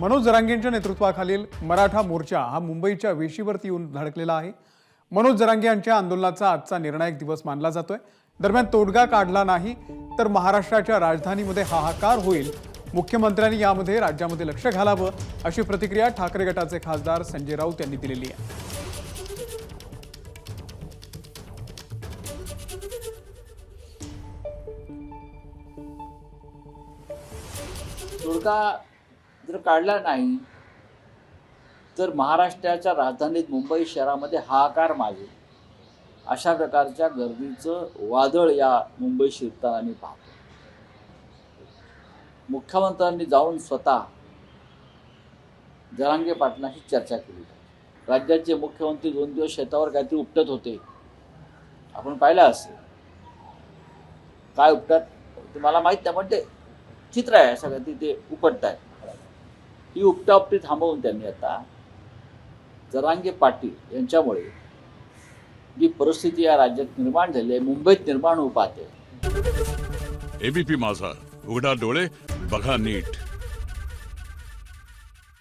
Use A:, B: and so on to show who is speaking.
A: मनोज जरांगेंच्या नेतृत्वाखालील मराठा मोर्चा हा मुंबईच्या वेशीवरती येऊन धडकलेला आहे. मनोज जरांगे यांच्या आंदोलनाचा आजचा निर्णायक दिवस मानला जातोय. दरम्यान तोडगा काढला नाही तर महाराष्ट्राच्या राजधानीमध्ये हाहाकार होईल. मुख्यमंत्र्यांनी यामध्ये राज्यामध्ये लक्ष घालावं अशी प्रतिक्रिया ठाकरे गटाचे खासदार संजय राऊत यांनी दिलेली आहे.
B: तोडगा जर काढला नाही तर महाराष्ट्राच्या राजधानीत मुंबई शहरामध्ये हाहाकार मागे अशा प्रकारच्या गर्दीचं वादळ या मुंबई शिरताना आम्ही पाहतो. मुख्यमंत्र्यांनी जाऊन स्वतः जरांगे पाटणाशी चर्चा केली. राज्याचे मुख्यमंत्री दोन दिवस शेतावर काहीतरी उपटत होते. आपण पाहिलं असेल. काय उपटत? ते मला माहीत नाही पण ते चित्र आहे सगळं तिथे उपटत आहे ही उपटाउपटी थांबवून त्यांनी आता जरांगे पाटील यांच्यामुळे जी परिस्थिती या राज्यात निर्माण झाली आहे मुंबईत निर्माण होऊ पाहते.
C: एबीपी माझा उघडा डोळे बघा नीट.